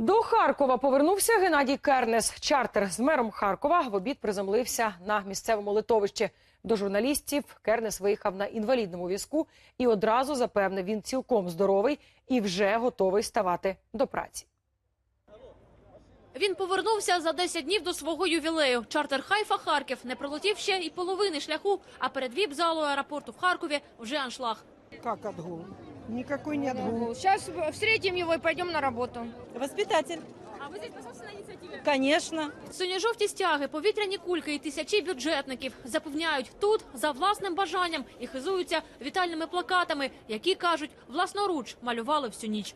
До Харкова повернувся Геннадій Кернес. Чартер з мером Харкова в обід приземлився на місцевому литовищі. До журналістів Кернес виїхав на інвалідному візку і одразу запевнив, він цілком здоровий і вже готовий ставати до праці. Він повернувся за 10 днів до свого ювілею. Чартер Хайфа Харків не пролетів ще і половини шляху, а перед віп-залою аеропорту в Харкові вже аншлаг. Как отгул? Никакой не отгул. Сейчас встретим его и пойдем на работу. Воспитатель. А ви здесь по собственной? Конечно. Синьо-жовті стяги, повітряні кульки і тисячі бюджетників запевняють тут за власним бажанням і хизуються вітальними плакатами, які кажуть власноруч малювали всю ніч.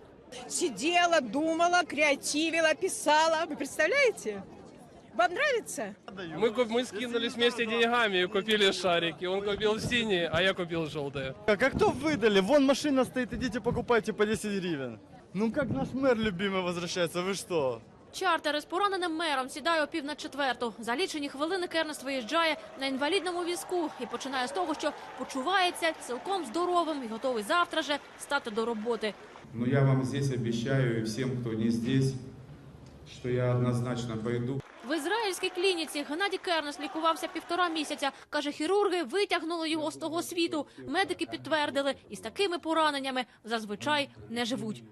Сидела, думала, креативила, писала. Вы представляете? Вам нравится? Мы, куп- мы скинулись вместе деньгами и купили шарики. Он купил синие, а я купил желтые. А как то выдали? Вон машина стоит, идите покупайте по 10 гривен. Ну как наш мэр любимый возвращается, вы что? Чартер із пораненим мером сідає о пів на четверту. За лічені хвилини Кернес виїжджає на інвалідному візку і починає з того, що почувається цілком здоровим і готовий завтра же стати до роботи. Но я вам здесь обещаю и всем, кто не здесь, что я однозначно пойду. В ізраїльській клініці Геннадій Кернес лікувався півтора місяця. Каже, хірурги витягнули його з того світу. Медики підтвердили, і з такими пораненнями зазвичай не живуть.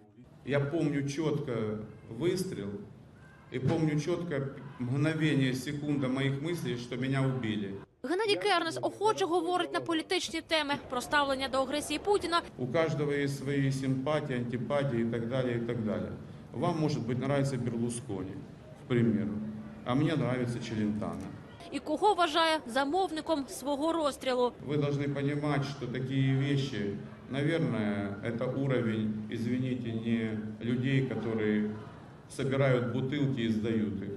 Я помню четко выстрел и помню четко мгновение, секунда моих мыслей, что меня убили. Геннадій Кернес охоче говорить на політичні теми про ставлення до агресії Путіна У каждого есть свои симпатии, антипатии и так далее, и так далее. Вам, может быть, нравится Берлускони, к примеру, а мне нравится Челентано. і кого вважає замовником свого розстрілу. Вы должны понимать, что такие вещи, наверное, это уровень, извините, не людей, которые собирают бутылки и сдают их.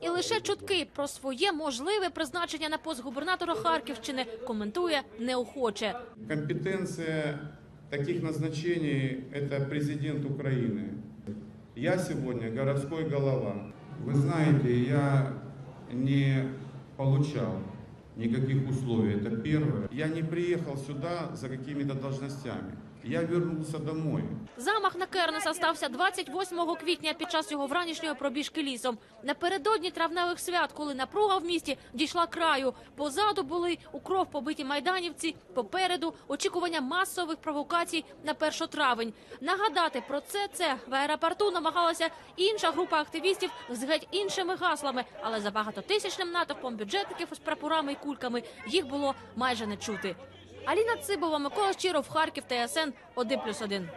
І лише чутки про своє можливе призначення на пост губернатора Харківщини коментує неохоче. Компетенция таких назначений – это президент Украины. Я сегодня городской голова. Вы знаете, я не получал никаких условий, это первое. Я не приехал сюда за какими-то должностями. Я вернулся домой. Замах на Кернеса стався 28 квітня під час його вранішньої пробіжки лісом. Напередодні травневих свят, коли напруга в місті дійшла краю. Позаду були у кров побиті майданівці. Попереду очікування масових провокацій на 1 травень. Нагадати про це це в аеропорту намагалася інша група активістів з геть іншими гаслами, але за багатотисячним натовпом бюджетників з прапорами і кульками їх було майже не чути. Аліна Цибова, Микола Щиров, Харків, ТСН 1+,1.